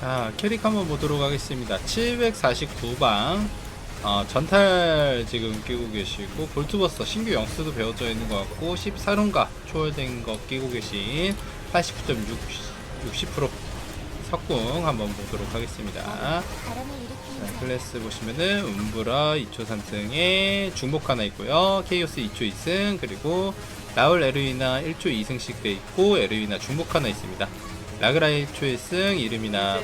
자, 캐릭 한번 보도록 하겠습니다. 749방. 어, 전탈 지금 끼고 계시고, 볼트버스터 신규 영수도 배워져 있는 것 같고, 14론가 초월된 거 끼고 계신 89.6, 60% 석궁 한번 보도록 하겠습니다. 일으키는 자, 자. 클래스 보시면은 음브라 2초 3승에 중복 하나 있고요. 케이오스 2초 2승 그리고 라울 에르위나 1초 2승씩 돼 있고 에르위나 중복 하나 있습니다. 라그라 1초 1승 이름이나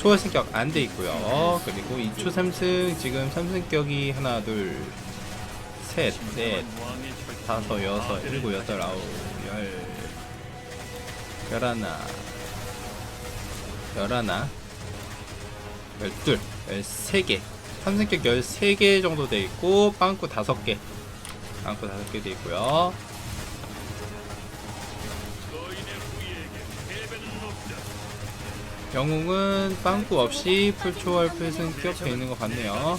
초월 승격 안 돼 있고요. 그리고 2초 3승 지금 3승격이 하나 둘 셋, 넷, 다섯, 여섯, 일곱, 여덟, 아홉, 열, 열하나, 열하나, 열둘, 열세 개, 삼성격 열세 개 정도 돼 있고 빵꾸 다섯 개, 빵꾸 다섯 개 돼 있고요. 영웅은 빵꾸 없이 풀초월 풀승격 돼 있는 것 같네요.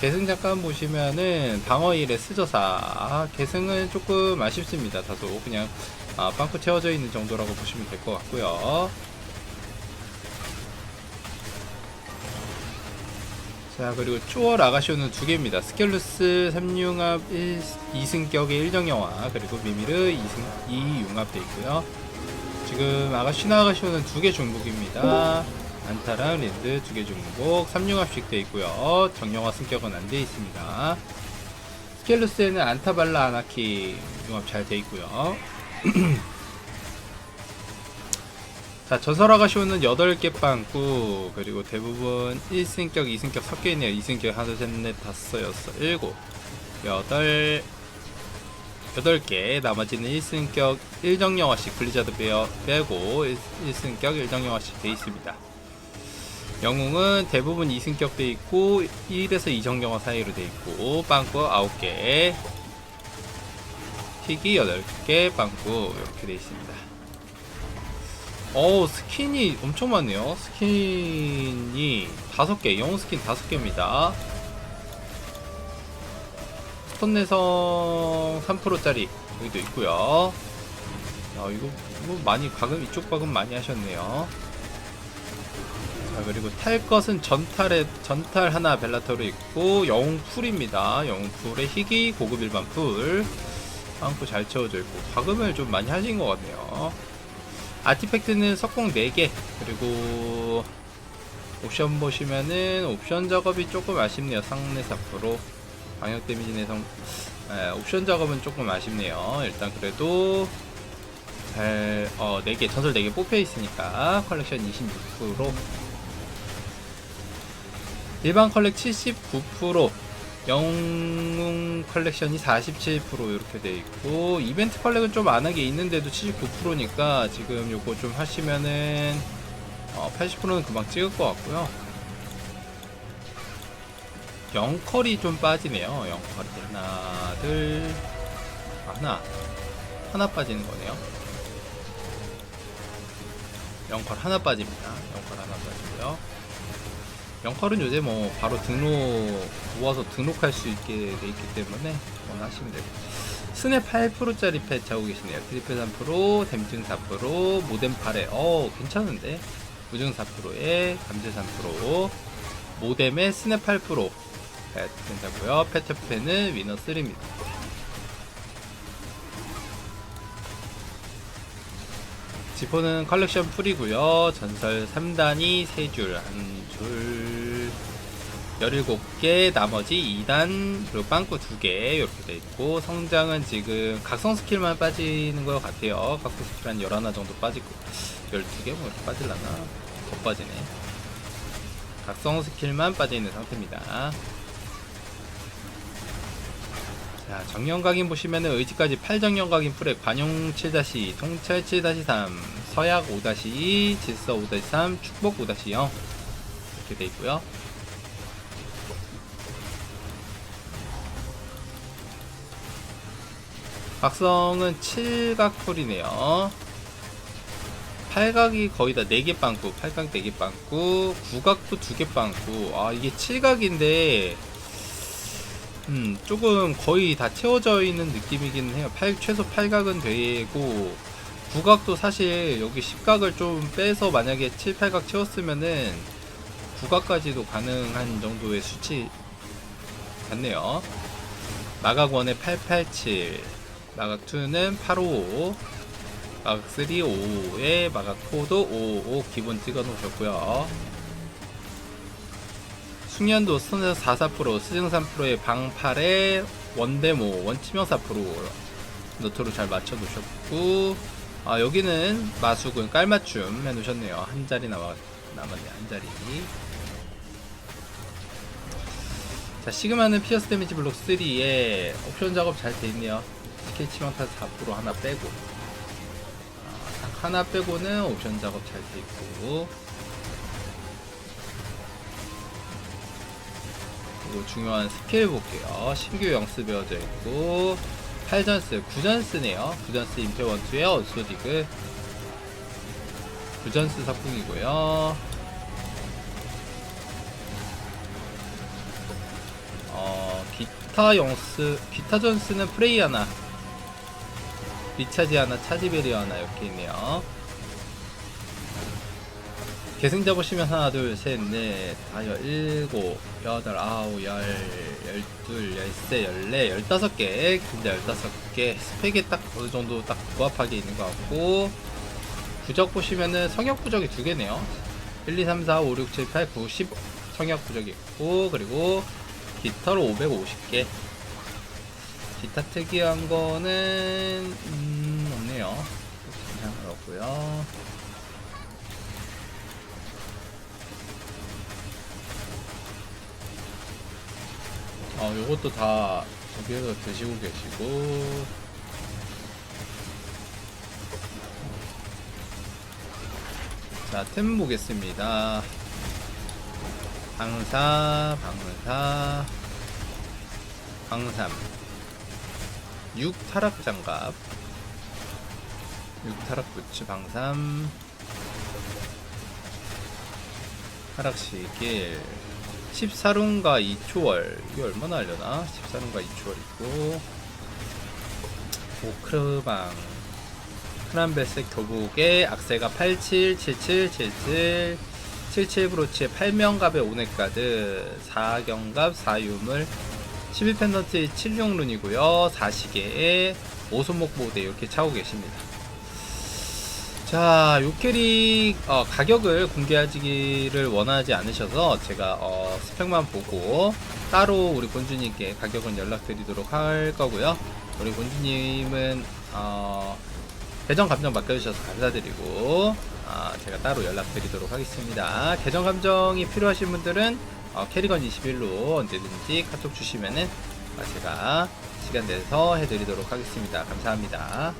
계승 잠깐 보시면은 방어일의 스저사. 아, 계승은 조금 아쉽습니다. 다소 그냥 아, 빵꾸 채워져 있는 정도라고 보시면 될 것 같고요 자 그리고 추월 아가쇼는 두 개입니다. 스켈루스 3융합 1, 2승격의 1정영화 그리고 미미르 2승, 2융합 돼 있고요. 지금 아가시나 아가쇼는 두개 중복입니다. 안타랑 랜드 두개 중복 3융합씩 돼 있고요. 정영화 승격은 안 돼 있습니다. 스켈루스에는 안타발라 아나키 융합 잘 돼 있고요 자, 전설아가쇼는 8개 빵꾸, 그리고 대부분 1승격, 2승격 섞여있네요. 2승격 하나, 둘, 셋, 넷, 다섯, 여섯, 일곱, 여덟, 8개, 나머지는 1승격 1정영화씩 블리자드 빼어, 빼고 1, 1승격 1정영화씩 돼 있습니다. 영웅은 대부분 2승격 돼 있고 1에서 2정영화 사이로 돼 있고 빵꾸 9개, 튀기 8개, 빵꾸 이렇게 돼 있습니다. 어 스킨이 엄청 많네요. 스킨이 다섯 개 영웅 스킨 다섯 개입니다. 스톤 내성 3%짜리 여기도 있고요. 야 이거 이거 많이 과금 이쪽 과금 많이 하셨네요. 자 그리고 탈 것은 전탈에 전탈 하나 벨라토로 있고 영웅 풀입니다. 영웅 풀에 희귀 고급 일반 풀. 빵꾸 잘 채워져 있고 과금을 좀 많이 하신 것 같네요 아티팩트는 석공 4개. 그리고 옵션 보시면은 옵션 작업이 조금 아쉽네요. 상내 4% 방역 데미지 내성 에, 옵션 작업은 조금 아쉽네요. 일단 그래도 잘 어, 4개 전설 4개 뽑혀 있으니까 컬렉션 26% 일반 컬렉 79% 영웅 컬렉션이 47% 이렇게 돼 있고 이벤트 컬렉은 좀 안 하게 있는데도 79%니까 지금 요거 좀 하시면은 어, 80%는 금방 찍을 것 같고요. 영컬이 좀 빠지네요. 영컬이 하나, 둘, 아, 하나, 하나 빠지는 거네요. 영컬 하나 빠집니다. 영컬 하나 빠지고요. 영컬은 요새 뭐 바로 등록 모아서 등록할 수 있게 돼 있기 때문에 원하시면 되고. 스냅 8%짜리 펫 차고 계시네요. 트리플 3% 댐증 4% 모뎀 8에 어 괜찮은데? 무증 4%에 감제 3% 모뎀에 스냅 8%펫 괜찮고요. 페트펜은 위너 3입니다. 지포는 컬렉션 풀이고요. 전설 3단이 3줄, 한 줄, 17개, 나머지 2단, 그리고 빵꾸 2개, 이렇게 돼 있고, 성장은 지금 각성 스킬만 빠지는 것 같아요. 각성 스킬 한 11화 정도 빠지고, 12개? 뭐 이렇게 빠질라나? 더 빠지네. 각성 스킬만 빠져있는 상태입니다. 자, 정령 각인 보시면은 의지까지 8정령 각인 풀에 관용 7-2, 통찰 7-3, 서약 5-2, 질서 5-3, 축복 5-0 이렇게 돼 있고요. 각성은 7각 풀이네요. 8각이 거의 다 4개 빵꾸, 8각 4개 빵꾸, 9각도 2개 빵꾸. 아, 이게 7각인데 음, 조금 거의 다 채워져 있는 느낌이긴 해요. 팔, 최소 8각은 되고, 9각도 사실 여기 10각을 좀 빼서 만약에 7, 8각 채웠으면은 9각까지도 가능한 정도의 수치 같네요. 마각 1에 887, 마각 2는 855, 마각 3 55에 마각 4도 555 기본 찍어 놓으셨고요. 숙련도 스턴에서 44%, 스승 3%의 방 8에 원데모, 원치명 4% 노트로 잘 맞춰 놓으셨고, 아, 여기는 마숙은 깔맞춤 해 놓으셨네요. 한 자리 남아, 남았네, 한 자리. 자, 시그마는 피어스 데미지 블록 3에 옵션 작업 잘 돼 있네요. 스킬 치명타 4% 하나 빼고. 아, 딱 하나 빼고는 옵션 작업 잘 돼 있고. 그리고 중요한 스킬 볼게요. 신규 영스 배워져 있고 8전스, 9전스네요. 9전스 임페원투의 어소디그 9전스 석궁이고요. 어, 기타 영스, 기타 전스는 프레이 하나, 리차지 하나, 차지베리 하나 이렇게 있네요. 계승자 보시면 하나, 둘, 셋, 넷, 다섯, 일곱, 여덟, 아홉, 열, 열둘, 열세, 열네, 열다섯 개, 근자 열다섯 개, 스펙에 딱 어느 정도 딱 부합하게 있는 것 같고, 부적 보시면은 성역 부적이 두 개네요. 1, 2, 3, 4, 5, 6, 7, 8, 9, 10 성역 부적이 있고, 그리고 깃털 550개. 기타 특이한 거는, 음, 없네요. 괜찮은 없고요 어, 요것도 다 저기에서 드시고 계시고. 자, 템 보겠습니다. 방사, 방사, 방삼. 6 타락 장갑. 6 타락 부츠 방삼. 타락 시길. 14룬과 2초월. 이게 얼마나 하려나? 14룬과 2초월이고. 오크르방. 크란베스 교복에 악세가 87, 77, 77 77 브로치에 8명갑에 오네카드. 4경갑 4유물. 11펜던트의 76룬이고요. 4시계에 5손목 모대 이렇게 차고 계십니다 자, 요 캐릭 어, 가격을 공개하기를 원하지 않으셔서 제가 어, 스펙만 보고 따로 우리 본주님께 가격은 연락드리도록 할 거고요. 우리 본주님은 어, 계정 감정 맡겨주셔서 감사드리고 아, 제가 따로 연락드리도록 하겠습니다. 계정 감정이 필요하신 분들은 어, 캐리건 21로 언제든지 카톡 주시면은 아, 제가 시간 내서 해드리도록 하겠습니다. 감사합니다.